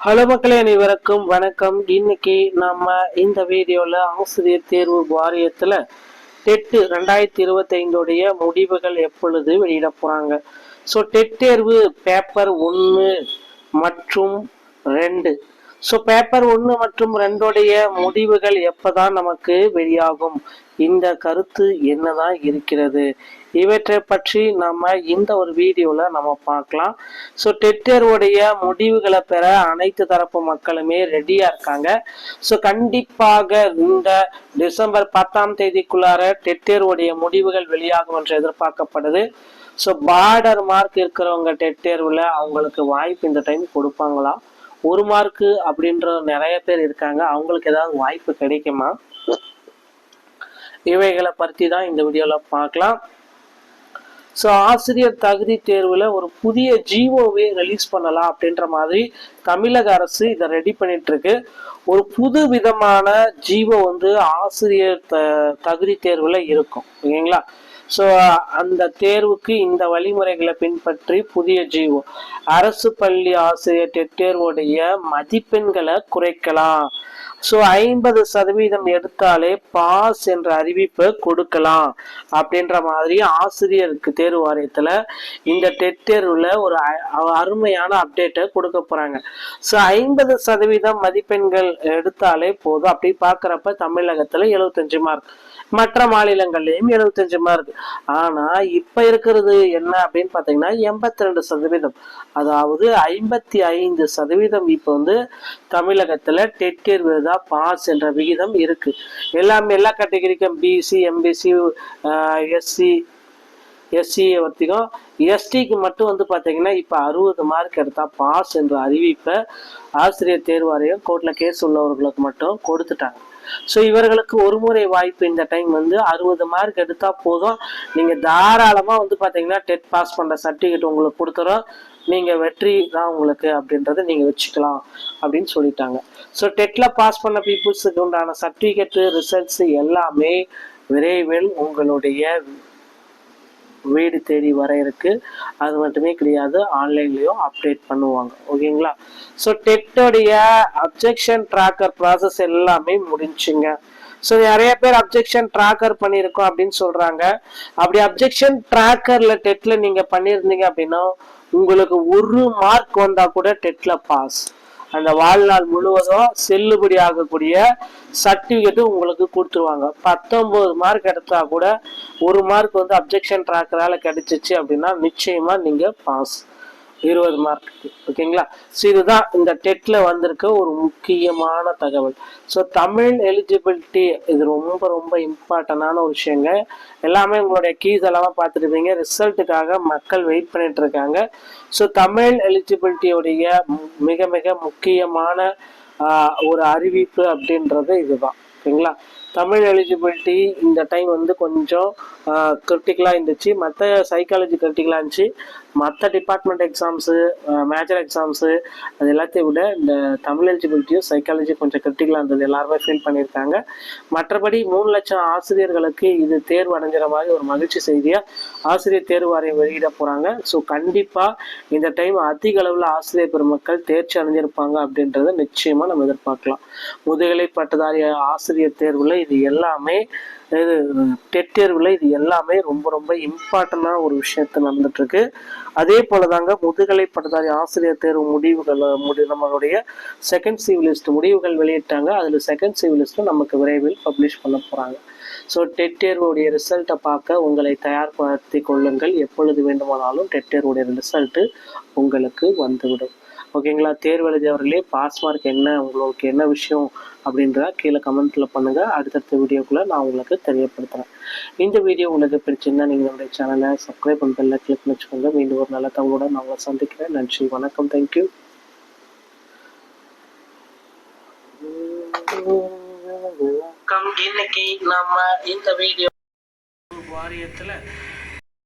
Hello மக்களே அனைவருக்கும் வணக்கம். இன்னைக்கு நம்ம இந்த வீடியோல ஆசிரியர் தேர்வு வாரியத்துல டெட்டு ரெண்டாயிரத்தி இருபத்தைந்தோடைய முடிவுகள் எப்பொழுது வெளியிட போறாங்க? ஸோ டெட் தேர்வு பேப்பர் ஒன்று மற்றும் ரெண்டு. ஸோ பேப்பர் ஒன்று மற்றும் ரெண்டோடைய முடிவுகள் எப்பதான் நமக்கு வெளியாகும்? இந்த கருத்து என்னதான் இருக்கிறது? இவற்றை பற்றி நம்ம இந்த ஒரு வீடியோல நம்ம பார்க்கலாம். ஸோ டெட்டருடைய முடிவுகளை பெற அனைத்து தரப்பு மக்களுமே ரெடியா இருக்காங்க. ஸோ கண்டிப்பாக இந்த டிசம்பர் பத்தாம் தேதிக்குள்ளார டெட்டருடைய முடிவுகள் வெளியாகும் என்று எதிர்பார்க்கப்படுது. ஸோ பார்டர் மார்க் இருக்கிறவங்க டெட் தேர்வில் அவங்களுக்கு வாய்ப்பு இந்த டைம் கொடுப்பாங்களா? ஒரு மார்க்கு அப்படின்ற நிறைய பேர் இருக்காங்க. அவங்களுக்கு ஏதாவது வாய்ப்பு கிடைக்குமா? இவைகளை பற்றி தான் இந்த வீடியோவில் பார்க்கலாம். ஸோ ஆசிரியர் தகுதி தேர்வில் ஒரு புதிய ஜிஓவே ரிலீஸ் பண்ணலாம் அப்படின்ற மாதிரி தமிழக அரசு இதை ரெடி பண்ணிட்டு இருக்கு ஒரு புது விதமான ஜீவோ வந்து ஆசிரியர் த தகுதி தேர்வில் இருக்கும். ஓகேங்களா ஸோ அந்த தேர்வுக்கு இந்த வழிமுறைகளை பின்பற்றி புதிய ஜீவோ. அரசு பள்ளி ஆசிரியர் டெட் தேர்வுடைய மதிப்பெண்களை குறைக்கலாம். ஸோ ஐம்பது சதவீதம் எடுத்தாலே பாஸ் என்ற அறிவிப்பை கொடுக்கலாம். அப்படின்ற மாதிரி ஆசிரியருக்கு தேர்வு வாரியத்தில் இந்த டெட் தேர்வில் ஒரு அ- அருமையான அப்டேட்டை கொடுக்க போகிறாங்க ஸோ ஐம்பது சதவீதம் மதிப்பெண்கள் எடுத்தாலே போதும். அப்படி பார்க்குறப்ப தமிழகத்தில் எழுபத்தஞ்சு மார்க் மற்ற மாநிலங்கள்லயும் எழுபத்தஞ்சு மார்க் ஆனா இப்ப இருக்கிறது என்ன அப்படின்னு பாத்தீங்கன்னா எண்பத்தி ரெண்டு சதவீதம். அதாவது ஐம்பத்தி ஐந்து சதவீதம் இப்ப வந்து தமிழகத்துல டெட் தேர்வு தான் பாஸ் என்ற விகிதம் இருக்கு. எல்லாமே எல்லா கேட்டகரிக்கும் பிசி எம்பிசி எஸ்சி எஸ்சி வர்த்திகம் எஸ்டிக்கு மட்டும் வந்து பார்த்தீங்கன்னா இப்போ அறுபது மார்க் எடுத்தால் பாஸ் என்ற அறிவிப்பை ஆசிரியர் தேர்வாரியம் கோர்ட்டில் கேஸ் உள்ளவர்களுக்கு மட்டும் கொடுத்துட்டாங்க. ஸோ இவர்களுக்கு ஒரு முறை வாய்ப்பு இந்த டைம் வந்து அறுபது மார்க் எடுத்தால் போதும். நீங்கள் தாராளமாக வந்து பார்த்தீங்கன்னா டெட் பாஸ் பண்ணுற சர்டிஃபிகேட் உங்களுக்கு கொடுத்துறோம். நீங்கள் வெற்றி தான் உங்களுக்கு அப்படின்றத நீங்கள் வச்சுக்கலாம் அப்படின்னு சொல்லிட்டாங்க. ஸோ டெட்டில் பாஸ் பண்ண பீப்புள்ஸுக்கு உண்டான சர்டிஃபிகேட்டு ரிசல்ட்ஸு எல்லாமே விரைவில் உங்களுடைய வீடு தேடி வர இருக்கு. அது மட்டுமே கிடையாது ஆன்லைன்லயும் அப்டேட் பண்ணுவாங்க. ஓகேங்களா? ஸோ டெட்டோடைய அப்ஜெக்ஷன் ட்ராக்கர் ப்ராசஸ் எல்லாமே முடிஞ்சுங்க. ஸோ நிறைய பேர் அப்ஜெக்ஷன் ட்ராக்கர் பண்ணியிருக்கோம் அப்படின்னு சொல்றாங்க. அப்படி அப்ஜெக்ஷன் ட்ராக்கர்ல டெட்ல நீங்க பண்ணியிருந்தீங்க அப்படின்னா உங்களுக்கு ஒரு மார்க் வந்தா கூட டெட்ல பாஸ் அந்த வாழ்நாள் முழுவதும் செல்லுபடி ஆகக்கூடிய சர்டிஃபிகேட்டு உங்களுக்கு கொடுத்துருவாங்க. பத்தொன்பது மார்க் எடுத்தா கூட ஒரு மார்க் வந்து அப்ஜெக்ஷன் ட்ராக்கரால் கிடைச்சிச்சு அப்படின்னா நிச்சயமா நீங்க பாஸ் இருபது மார்க் ஓகேங்களா ஸோ இதுதான் இந்த டெட்ல வந்திருக்க ஒரு முக்கியமான தகவல். ஸோ தமிழ் எலிஜிபிலிட்டி இது ரொம்ப ரொம்ப இம்பார்ட்டண்டான ஒரு விஷயங்க. எல்லாமே உங்களுடைய கீஸ் எல்லாமே பார்த்துருப்பீங்க. ரிசல்ட்டுக்காக மக்கள் வெயிட் பண்ணிட்டு இருக்காங்க. ஸோ தமிழ் எலிஜிபிலிட்டியோடைய மிக மிக முக்கியமான ஒரு அறிவிப்பு அப்படின்றது இதுதான். ஓகேங்களா தமிழ் எலிஜிபிலிட்டி இந்த டைம் வந்து கொஞ்சம் கிரிட்டிக்கலாக இருந்துச்சு. மற்ற சைக்காலஜி கிரிட்டிக்கலாக இருந்துச்சு. மற்ற டிபார்ட்மெண்ட் எக்ஸாம்ஸு மேஜர் எக்ஸாம்ஸு அது எல்லாத்தையும் விட இந்த தமிழ் எலிஜிபிலிட்டியும் சைக்காலஜி கொஞ்சம் கிரிட்டிக்கலாக இருந்தது. எல்லாருமே ஃபீல் பண்ணியிருக்காங்க. மற்றபடி மூணு லட்சம் ஆசிரியர்களுக்கு இது தேர்வு அடைஞ்சிற மாதிரி ஒரு மகிழ்ச்சி செய்தியாக ஆசிரியர் தேர்வு வாரியம் வெளியிட போகிறாங்க ஸோ கண்டிப்பாக இந்த டைம் அதிக அளவில் ஆசிரியர் பெருமக்கள் தேர்ச்சி அடைஞ்சிருப்பாங்க அப்படின்றத நிச்சயமாக நம்ம எதிர்பார்க்கலாம். முதுகலை பட்டதாரி ஆசிரியர் தேர்வில் இது எல்லாமே இது டெட் தேர்வில் இது எல்லாமே ரொம்ப ரொம்ப இம்பார்ட்டண்டான ஒரு விஷயத்த நடந்துட்டுருக்கு. அதே போல தாங்க முதுகலை பட்டதாரி ஆசிரியர் தேர்வு முடிவுகள் முடி நம்மளுடைய செகண்ட் சிவிலிஸ்ட் முடிவுகள் வெளியிட்டாங்க. அதில் செகண்ட் சிவிலிஸ்ட்டும் நமக்கு விரைவில் பப்ளிஷ் பண்ண போகிறாங்க ஸோ டெட் தேர்வுடைய ரிசல்ட்டை பார்க்க உங்களை தயார்படுத்தி கொள்ளுங்கள். எப்பொழுது வேண்டுமானாலும் டெட் தேர்வுடைய ரிசல்ட்டு உங்களுக்கு வந்துவிடும். ஓகேங்களா? தேர்வு எழுதியவர்களே பாஸ் மார்க் என்ன உங்களுக்கு என்ன விஷயம் அப்படின்றத கீழே கமெண்ட்ல பண்ணுங்க. அடுத்தடுத்த வீடியோக்குள்ள நான் உங்களுக்கு தெரியப்படுத்துகிறேன் இந்த வீடியோ உங்களுக்கு பிடிச்சிருந்தா நீங்கள் நம்முடைய சேனலை சப்ஸ்கிரைப் பண்ண பெல்ல கிளிக் பண்ணி வச்சுக்கோங்க மீண்டும் ஒரு நல்ல தகவலோட நான் உங்களை சந்திக்கிறேன். நன்றி வணக்கம். தேங்க்யூ இன்னைக்கு நம்ம இந்த வீடியோ வாரியத்தில்